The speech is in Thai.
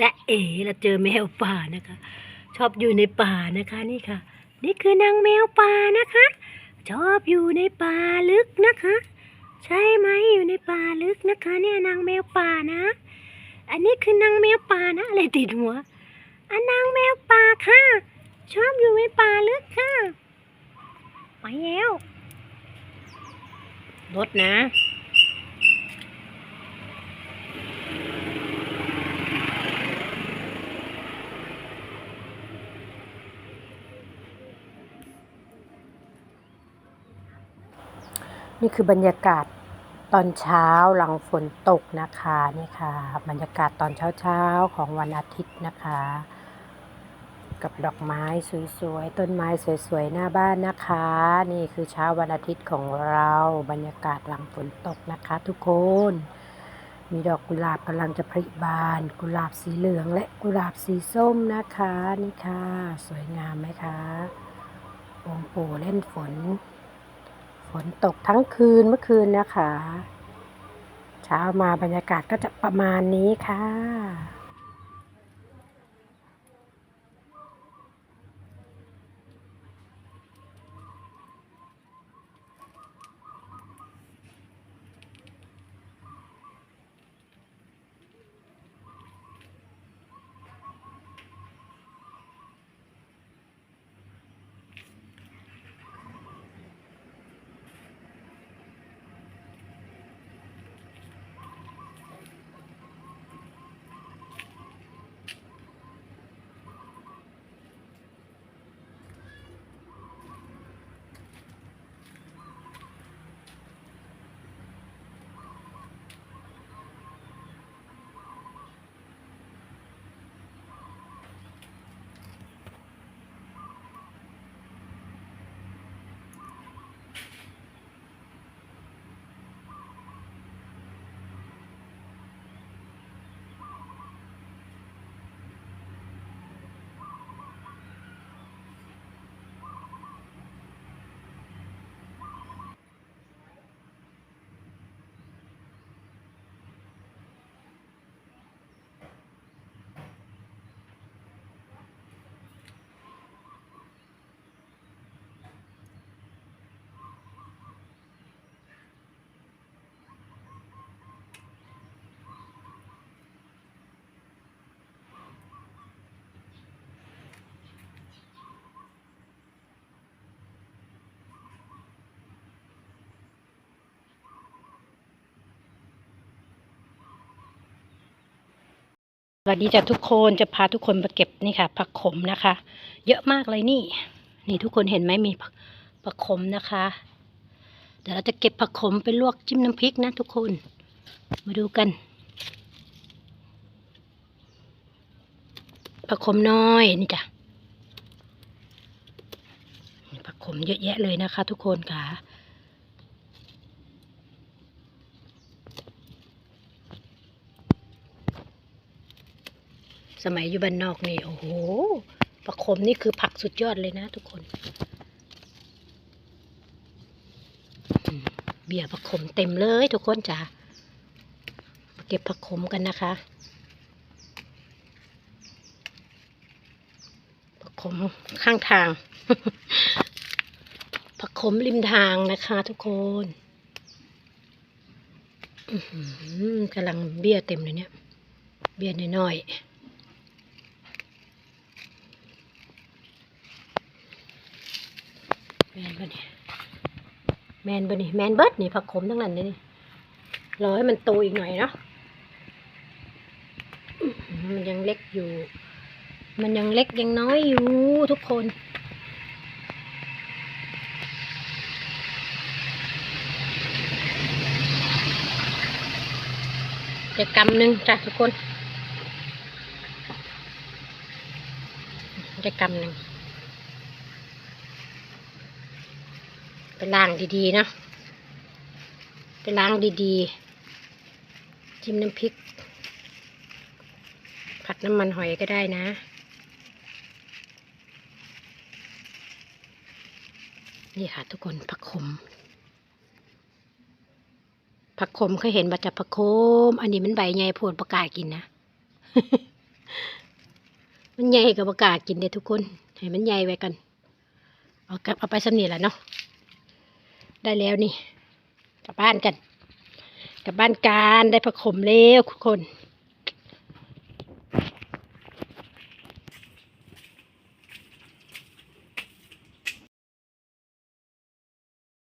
จะเอ๋เราเจอแมวป่านะคะ ชอบอยู่ในป่านะคะนี่ค่ะ นี่คือนางแมวป่านะคะ ชอบอยู่ในป่าลึกนะคะ ใช่ไหมอยู่ในป่าลึกนะคะ เนี่ยนางแมวป่านะ อันนี้คือนางแมวป่านะอะไรติดหัวอันนางแมวป่าค่ะ ชอบอยู่ในป่าลึกค่ะไปแล้วรถนะ นี่คือบรรยากาศตอนเช้าหลังฝนตกนะคะนี่ค่ะ บรรยากาศตอนเช้าๆของวันอาทิตย์นะคะ กับดอกไม้สวยๆต้นไม้สวยๆหน้าบ้านนะคะ นี่คือเช้าวันอาทิตย์ของเรา บรรยากาศหลังฝนตกนะคะ ทุกคน มีดอกกุหลาบกำลังจะผลิบาน กุหลาบสีเหลืองและกุหลาบสีส้มนะคะนี่ค่ะ สวยงามไหมคะองค์ปู่เล่นฝน นตกทั้งคืนเมื่อคืนนะคะ เช้ามาบรรยากาศก็จะประมาณนี้ค่ะ สวัสดีจ้ะทุกคนจะพาทุกคนมาเก็บนี่ค่ะ ผักขมนะคะ เยอะมากเลยนี่ นี่ทุกคนเห็นไหมมีผักผักขมนะคะ เดี๋ยวเราจะเก็บผักขมไปลวกจิ้มน้ำพริกนะทุกคน มาดูกัน ผักขมน้อยนี่จ้ะผักขมเยอะแยะเลยนะคะ ทุกคนค่ะ สมัยอยู่บ้านนอกนี่โอ้โหผักขมนี่คือผักสุดยอดเลยนะทุกคน เบียร์ผักขมเต็มเลยทุกคนจ้ะมาเก็บผักขมกันนะคะผักขมข้างทาง ผักขมริมทางนะคะทุกคนกำลังเบี้ยเต็มเลยเนี่ย เบี้ยน้อยๆ แมนบ่นี่แมนบ่นี่แมนเบิร์ดนี่ผักขมทั้งนั้นเลยนี่รอให้มันโตอีกหน่อยเนาะมันยังเล็กอยู่ มันยังเล็กยังน้อยอยู่ทุกคนจะกำหนึ่งจ้ะทุกคนจะกำหนึ่ง ไปล้างดีๆนะ ไปล้างดีๆ จิ้มน้ำพริก ผัดน้ำมันหอยก็ได้นะ นี่ค่ะทุกคนผักขม ผักขมเคยเห็นบัจจผักขม อันนี้มันใบใหญ่โพดประกาศกินนะ มันใหญ่กับประกล้ากินเด็ดทุกคน ให้มันใหญ่ไว้กัน เอากลับเอาไปสำนีแหละเนาะ ได้แล้วนี่ กลับบ้านกัน กลับบ้านกันได้ผักขมแล้วทุกคน